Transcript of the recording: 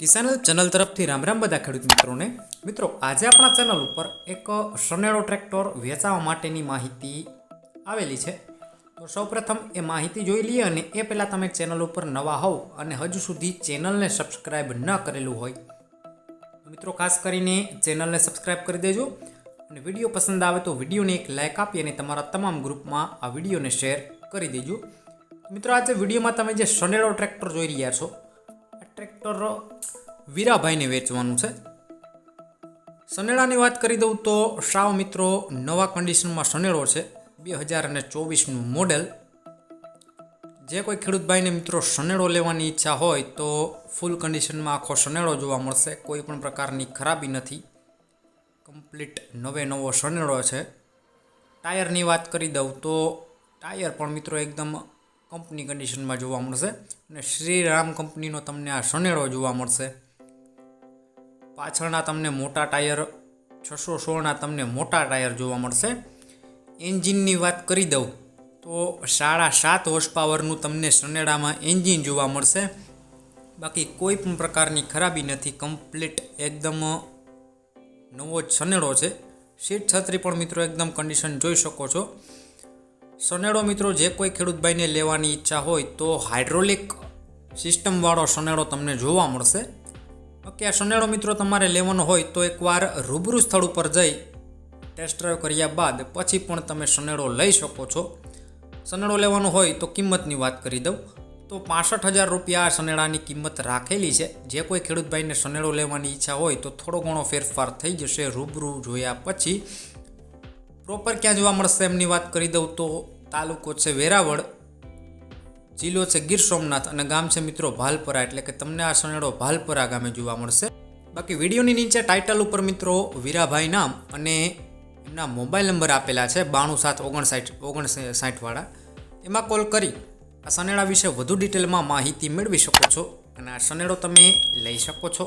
કિસાન channel તરફથી રામ રામ બધા ખેડૂત મિત્રોને. મિત્રો, આજે આપણા ચેનલ ઉપર એક સનેડો ટ્રેક્ટર વેચાવા માટેની માહિતી આવેલી છે. તો સૌપ્રથમ એ માહિતી જોઈ લઈએ અને એ પહેલાં તમે ચેનલ ઉપર નવા હોવ અને હજુ સુધી ચેનલને સબસ્ક્રાઈબ ન કરેલું હોય મિત્રો ખાસ કરીને ચેનલને સબસ્ક્રાઈબ કરી દેજો અને વીડિયો પસંદ આવે તો વિડીયોને એક લાઇક આપી અને તમારા તમામ ગ્રુપમાં આ વિડીયોને શેર કરી દેજો. મિત્રો, આજે વિડીયોમાં તમે જે સનેડો ટ્રેક્ટર જોઈ રહ્યા છો, આ ટ્રેક્ટર વીરાભાઈને વેચવાનું છે. સનેડાની વાત કરી દઉં તો સાવ મિત્રો નવા કન્ડિશનમાં સનેડો છે. બે હજાર અને ચોવીસનું મોડેલ જે કોઈ ખેડૂતભાઈને મિત્રો સનેડો લેવાની ઈચ્છા હોય તો ફૂલ કન્ડિશનમાં આખો સનેડો જોવા મળશે. કોઈ પણ પ્રકારની ખરાબી નથી. કમ્પ્લીટ નવે નવો સનેડો છે. ટાયરની વાત કરી દઉં તો ટાયર પણ મિત્રો એકદમ કંપની કન્ડિશનમાં જોવા મળશે. અને શ્રીરામ કંપનીનો તમને આ સનેડો જોવા મળશે. પાછળના તમને મોટા ટાયર, છસો સોળના તમને મોટા ટાયર જોવા મળશે. એન્જિનની વાત કરી દઉં તો સાડા સાત હોર્સ પાવરનું તમને સનેડામાં એન્જિન જોવા મળશે. બાકી કોઈ પણ પ્રકારની ખરાબી નથી, કમ્પ્લીટ એકદમ નવો જ સનેડો છે. સીટ છત્રી પણ મિત્રો એકદમ કન્ડિશન જોઈ શકો છો. સનેડો મિત્રો જે કોઈ ખેડૂતભાઈને લેવાની ઈચ્છા હોય તો હાઇડ્રોલિક સિસ્ટમવાળો સનેડો તમને જોવા મળશે. ઓકે, આ સનેડો મિત્રો તમારે લેવાનો હોય તો એકવાર રૂબરૂ સ્થળ ઉપર જઈ ટેસ્ટ ડ્રાઈવ કર્યા બાદ પછી પણ તમે સનેડો લઈ શકો છો. સનેડો લેવાનો હોય તો કિંમતની વાત કરી દઉં. તો પાસઠ હજાર રૂપિયા આ સનેડાની કિંમત રાખેલી છે. જે કોઈ ખેડૂતભાઈને સનેડો લેવાની ઈચ્છા હોય તો થોડો ઘણો ફેરફાર થઈ જશે રૂબરૂ જોયા પછી. પ્રોપર ક્યાં જોવા મળશે એમની વાત કરી દઉં તો તાલુકો છે વેરાવળ. જિલ્લો છે ગીર સોમનાથ અને ગામ છે મિત્રો ભાલપરા, એટલે કે તમને આ સનેડો ભાલપરા ગામે જોવા મળશે. બાકી વિડીયોની નીચે ટાઇટલ ઉપર મિત્રો વીરાભાઈ નામ અને એમના મોબાઈલ નંબર આપેલા છે બાણું સાત ઓગણસાઠ, ઓગણસાઠવાળા. એમાં કોલ કરી આ સનેડા વિશે વધુ ડિટેલમાં માહિતી મેળવી શકો છો અને આ સનેડો તમે લઈ શકો છો.